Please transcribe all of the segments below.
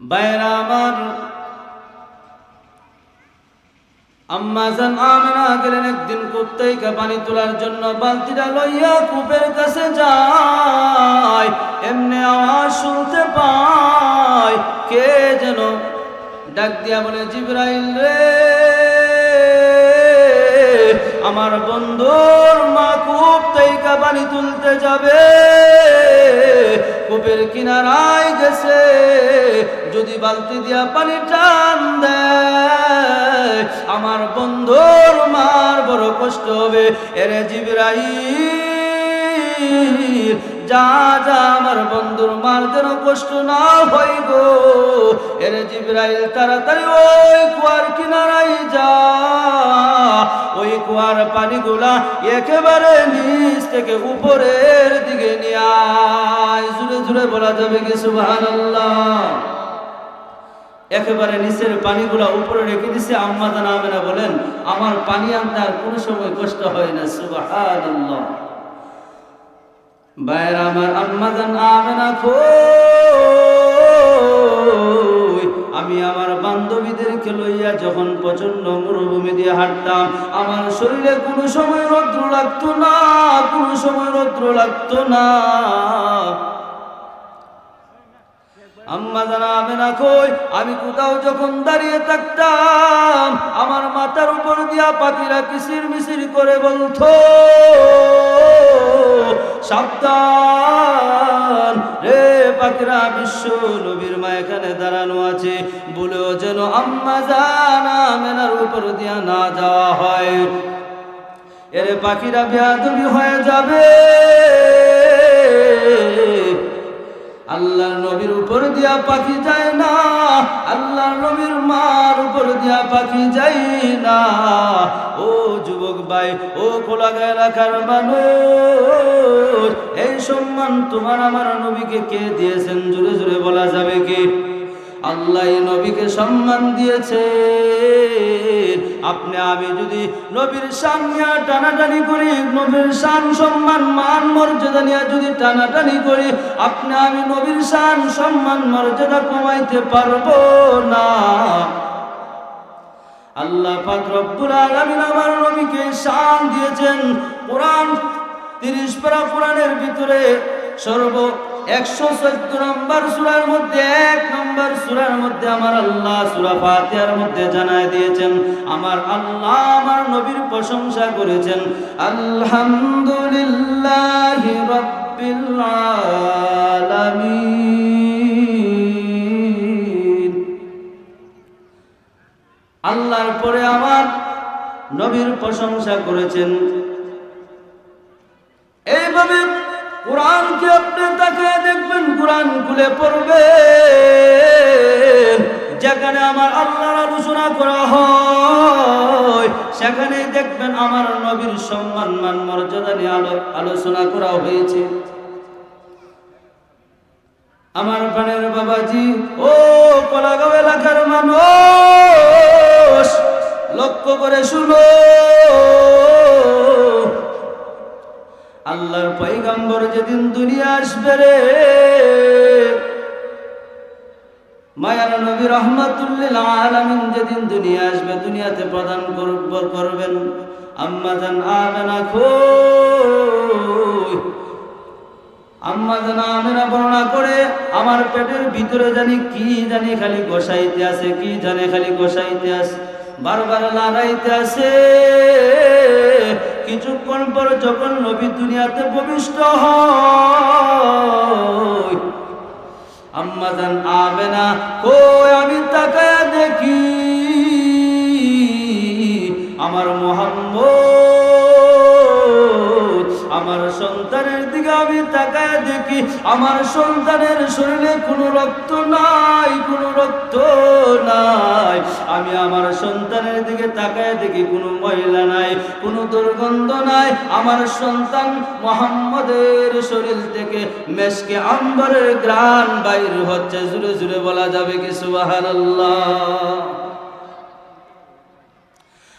বাইরা আমার। পানি তোলার জন্য, বালতিটা লইয়া কূপের কাছে যায়। এমনি কে যেন বলে, জিব্রাইল রে, আমার থেকে পানি তুলতে যাবে। কূপের কিনারায় গেছে। যদি বালতি দিয়া পানি টান দেয়, আমার বন্ধুর মার বড় কষ্ট হবে। এরে জিবরাইল যা যা আমার বন্ধুর মার যেন কষ্ট না হয় গো। এরে জিবরাইল তাড়াতাড়ি ওই কুয়ার কিনারাই যা। ওই কুয়ার পানিগুলা একেবারে নিচ থেকে উপরের দিকে নিয়ে আয়। জুড়ে জুড়ে বলা যাবে কি, সুবহানাল্লাহ। একেবারে নিচের পানিগুলা উপরে রেখে দিছে আম্মা জানা বলেন, আমার পানি আনতে আর কোনো সময় কষ্ট হয় না, সুবহানাল্লাহ। বাইর আমার আম্মা জান আমেনা কই? আমি আমার বান্ধবীদেরকে লইয়া যখন প্রচণ্ড মরুভূমি দিয়ে হাঁটতাম, আমার শরীরে কোনো সময় রৌদ্র লাগতো না, কোনো সময় রৌদ্র লাগতো না। আম্মা জানাবে না কই? আমি কোথাও যখন দাঁড়িয়ে থাকতাম, আমার মাথার উপর দিয়া পাখিরা কিসির মিসির করে বলতো। সাবধান। রে পাখিরা, বিশ্ব নবীর মা এখানে দাঁড়ানো আছে। বলেও যেন আম্মা জানা মেনার উপর দিয়া না যাওয়া হয়। এর পাখিরা বেয়াদবি হয়ে যাবে। আল্লাহর নবীর উপর দিয়া পাখি যায় না। আল্লাহর নবীর মার উপর দিয়া পাখি যায় না। ও ভাই, ও কোলাগায় এলাকার মানুষ, এই সম্মান তোমার আমার নবীকে কে দিয়েছেন? জুড়ে জুড়ে বলা যাবে কি? আল্লাহ নবীকে সম্মান দিয়েছে আপনি, আমি যদি নবীর নিয়ে টানাটানি করি, নবীর শান সম্মান, মান, মর্যাদা নিয়ে যদি টানাটানি করি, আপনি, আমি নবীর শান, সম্মান, মর্যাদা কমাইতে পারব না। আল্লাহ পাক রব্বুল আলামিন আমার নবীকে শান দিয়েছেন। কোরআন তিরিশ পারা কোরআনের ভিতরে সর্ব একশো চোদ্দ নম্বর সুরার মধ্যে, এক নম্বর সুরার মধ্যে আমার আল্লাহ সুরা ফাতিহার মধ্যে জানায় দিয়েছেন, আমার আল্লাহ আমার নবীর প্রশংসা করেছেন, আলহামদুলিল্লাহ রব্বিল আলামিন। আল্লাহর পরে আমার নবীর প্রশংসা করেছেন। এইভাবে কোরআনকে আপনি তাকে দেখবেন, কোরআন খুলে পড়বে। যেখানে আমার আল্লাহর আলোচনা করা হয় সেখানে দেখবেন আমার নবীর সম্মান, মান, মর্যাদা নিয়ে আলো, আলোচনা করা হয়েছে। আমার প্রাণের বাবাজি, ও কলাগাঁও এলাকার মানুষ! লক্ষ্য করে শুনো আল্লাহর পৈগম্বর যেদিন দুনিয়া আসবে রে, মায়ার নবী রহমাতুল্লিল আলামিন যেদিন দুনিয়া আসবে, দুনিয়াতে প্রদান করবেন। আম্মা জান আমেনা খোই আম্মা জান আমেনা বর্ণনা করে, আমার পেটের ভিতরে জানি কি জানি খালি গোসাইতে আছে, কি জানে খালি গোসাইতে আছে। বারবার লড়াইতেছে কিছুক্ষণ পর যখন নবী দুনিয়াতে প্রবিষ্ট হয় আবে জান আবে আমার সন্তানের শরীরে কোনো রক্ত নাই, কোনো রক্ত নাই। আমি আমার সন্তানের দিকে তাকায় দেখি কোনো মহিলা নাই, কোনো দুর্গন্ধ নাই। আমার সন্তান মোহাম্মদের শরীর থেকে মেশকে আম্বরের গ্রান বাইর হচ্ছে। জুড়ে জুড়ে বলা যাবে কি সুবহানাল্লাহ।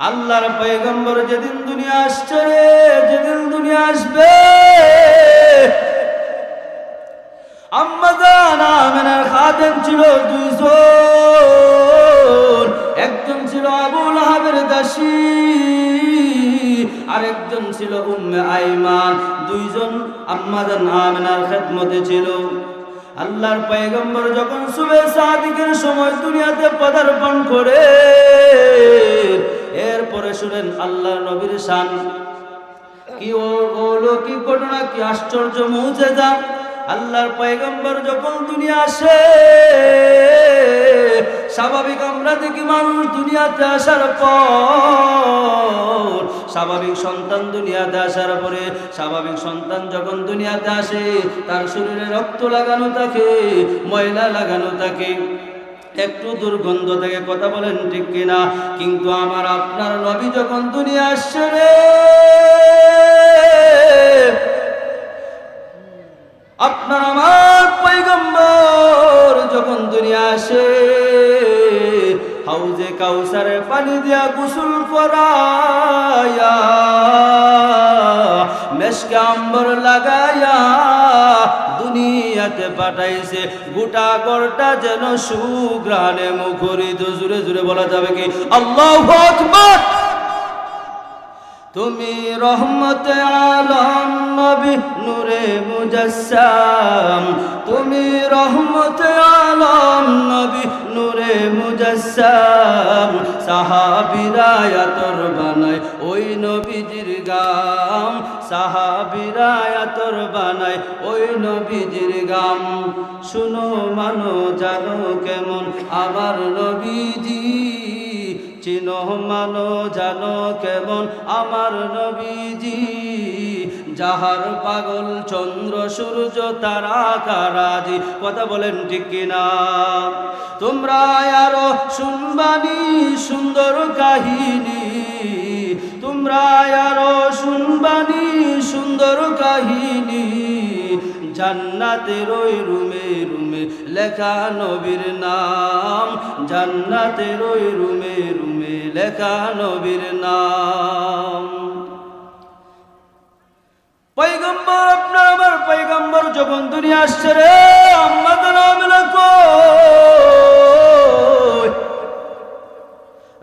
আল্লাহর পয়গম্বর যেদিন দুনিয়া আসছে যেদিন ছিল দুইজন। একজন ছিল আবুল আহাবের দাসী, আরেকজন ছিল উম্মে আইমান। দুইজন আম্মাজান আমেনার খেদমতে ছিল। আল্লাহর পয়গম্বর যখন সুবে সাদিকের সময় দুনিয়াতে পদার্পণ করে, এরপরে শুনেন আল্লাহর নবীর শান। কি ও অলৌকিক ঘটনা, কি আশ্চর্য মুজেজা। আল্লাহর পয়গম্বর যখন দুনিয়া আসে, স্বাভাবিক আমরা দেখি মানুষ দুনিয়াতে আসার পর, স্বাভাবিক সন্তান দুনিয়াতে আসার পরে, স্বাভাবিক সন্তান যখন দুনিয়াতে আসে, তার শরীরে রক্ত লাগানো থাকে, ময়লা লাগানো থাকে। একটু দুর্গন্ধ থেকে কথা বলেন ঠিক কিনা? কিন্তু আমার আপনার নবী যখন দুনিয়া আসছে রে আপনার আমার পৈগম্বর যখন দুনিয়া আসে, হাউজে কাউসারে পানি দিয়া গোসল করায়া মেশকে আম্বর লাগায়া দুনিয়াতে পাঠাইছে, গোটা গড়টা যেন সুগ্রানে মুখরিত। জুড়ে জুড়ে বলা যাবে কি? আল্লাহ আকবার! তুমি রহমতে আলম নবী নূরে মুজাসসাম। তুমি রহমতে আলম নবী নূরে মুজাসসাম। সাহাবিরা আতর বানায় ওই নবীজির গাম। সাহাবিরা আতর বানায় ওই নবীজির গাম। শুনো মানো জানো কেমন আমার নবীজি। চিনো মানো, জানো কেমন আমার নবীজি। যাহার পাগল চন্দ্র, সূর্য, তারা কারাজি। কথা বলেন ঠিক কিনা? তোমরা আরও শুনবানি, সুন্দর কাহিনী। তোমরা আরও শুনবানি, সুন্দর কাহিনী। জান্নাতের ওই রুমে রুমে লেখা নবীর নাম। জান্নাতের ওই রুমে রুমে লেখা নবীর নাম। পৈগম্বর আপনার আমার পৈগম্বর যখন দুনিয়া আসছে রে আমাদের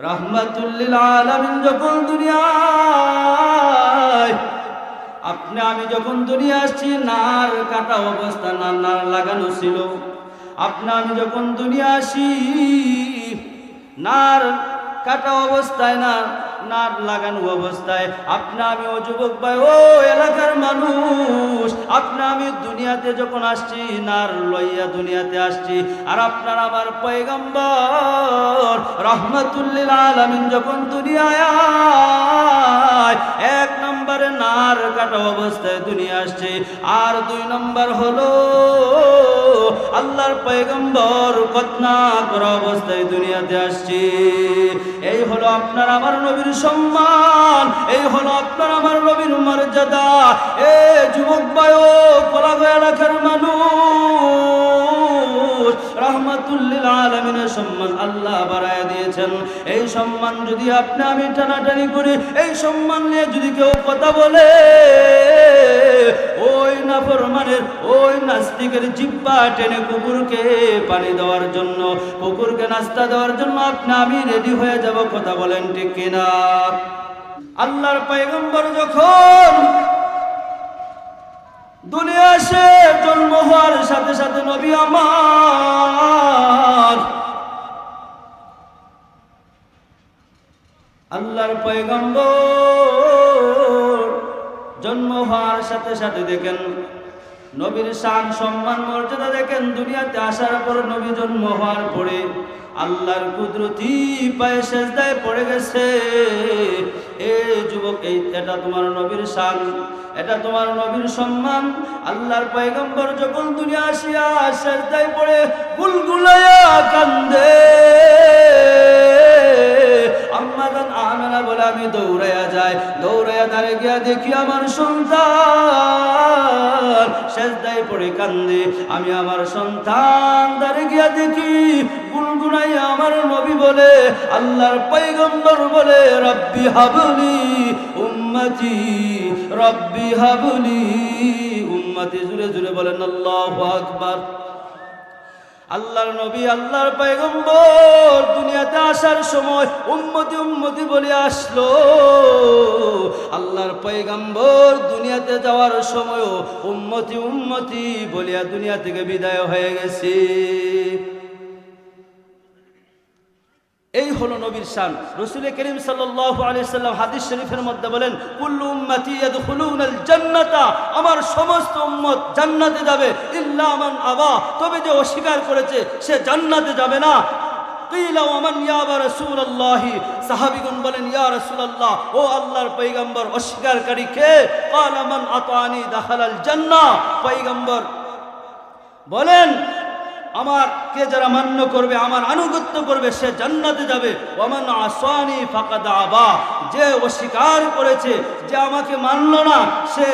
রহমাতুল্লিল আলমিন যখন দুনিয়ায় আপনি, আমি যখন দুনিয়া আসছি নার কাটা অবস্থা না নার লাগানো ছিল। আপনি, আমি যখন দুনিয়া আসি নার কাটা অবস্থায় না নার লাগানো অবস্থায়, আপনি, আমি ও যুবক ভাই, ও এলাকার মানুষ, আপনি, আমি দুনিয়াতে যখন আসছি নার লইয়া দুনিয়াতে আসছি, আর আপনার আমার পয়গম্বর রহমতুল্লিল আলমিন যখন দুনিয়ায় এক নম্বরে নার কাটা অবস্থায় দুনিয়া আসছে। আর দুই নম্বর হলো, আল্লাহর পয়গম্বর কতনা করা অবস্থায় দুনিয়াতে আসছে। এই হলো আপনার আমার নবীর সম্মান, এই হলো আপনার আমার নবীর মর্যাদা। এ যুবক বায়ো কলাগয়া রাখার আলমিনের সম্মান আল্লাহ বাড়ায় দিয়েছেন। এই সম্মান যদি আপনি আমি টানাটানি করি, এই সম্মান নিয়ে যদি কেউ কথা বলে, ওই নাফরমানের, ওই নাস্তিকের জিব্বা টেনে কুকুরকে পানি দেওয়ার জন্য, কুকুরকে নাস্তা দেওয়ার জন্য আপনি আমি রেডি হয়ে যাব, কথা বলেন ঠিক কিনা? আল্লাহর পয়গম্বর যখন দুনিয়া সে জন্ম হওয়ার সাথে সাথে নবী আমার আল্লাহর পয়গম্বর জন্ম হওয়ার সাথে সাথে দেখেন নবীর শান, সম্মান, মর্যাদা দেখেন দুনিয়াতে আসার পর নবী জন্ম হওয়ার পরে আল্লাহর কুদরতি পায়ে সেজদায় পড়ে গেছে। এ যুবক, এই, এটা তোমার নবীর শান, এটা তোমার নবীর সম্মান। আল্লাহর পয়গম্বর যখন দুনিয়া আসিয়া সেজদায় পড়ে, গুলগুলাইয়া কান্দে। আম্মাদান আমেনা বলে আমি দৌড়াইয়া যাই। দৌড়াইয়া দাঁড়ে গিয়া দেখি আমার সন্তান। শেষদায় পড়ে কান্দে। আমি আমার সন্তান দাঁড়ে গিয়া দেখি, গুনগুনাইয়া আমার নবী বলে, আল্লাহর পৈগম্বর বলে, রব্বি হাবলি উম্মতি, রব্বি হাবলি উম্মতি। জুড়ে জুড়ে বলেন, আল্লাহু আকবার। আল্লাহর নবী, আল্লাহর পায়গম্বর দুনিয়াতে আসার সময় উম্মতি উম্মতি বলে আসলো। আল্লাহর পয়গম্বর দুনিয়াতে যাওয়ার সময়ও উম্মতি উম্মতি বলিয়া দুনিয়া থেকে বিদায় হয়ে গেছে। হলো নবীর শান। রসুল করিম সাল্লাম হাদিস শরীফের মধ্যে বলেন জান্নাতা আমার সমস্ত উম্মত জান্নাতে যাবে, ইল্লা মান আবা তবে যে অস্বীকার করেছে, সে জান্নাতে যাবে না বলেন, ইয়া ও আতানি দাখালাল বলেন আমার কে যারা মান্য করবে, আমার আনুগত্য করবে, সে জান্নাতে যাবে। ওমান আসানি ফাকাদ আবা। যে অস্বীকার করেছে যে আমাকে মানল না, সে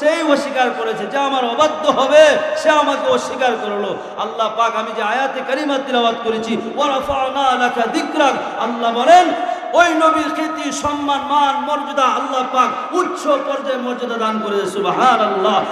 সেই অস্বীকার করেছে। যে আমার অবাধ্য হবে, সে আমাকে অস্বীকার করল। আল্লাহ পাক, আমি যে আয়াতে কারিমা তিলাওয়াত করেছি ওয়ারাফানা লাকা যিকরাক, আল্লাহ বলেন, ওই নবীর খ্যাতি, সম্মান, মান, মর্যাদা আল্লাহ পাক উচ্চ পর্যায়ে মর্যাদা দান করেছে। সুবহানাল্লাহ।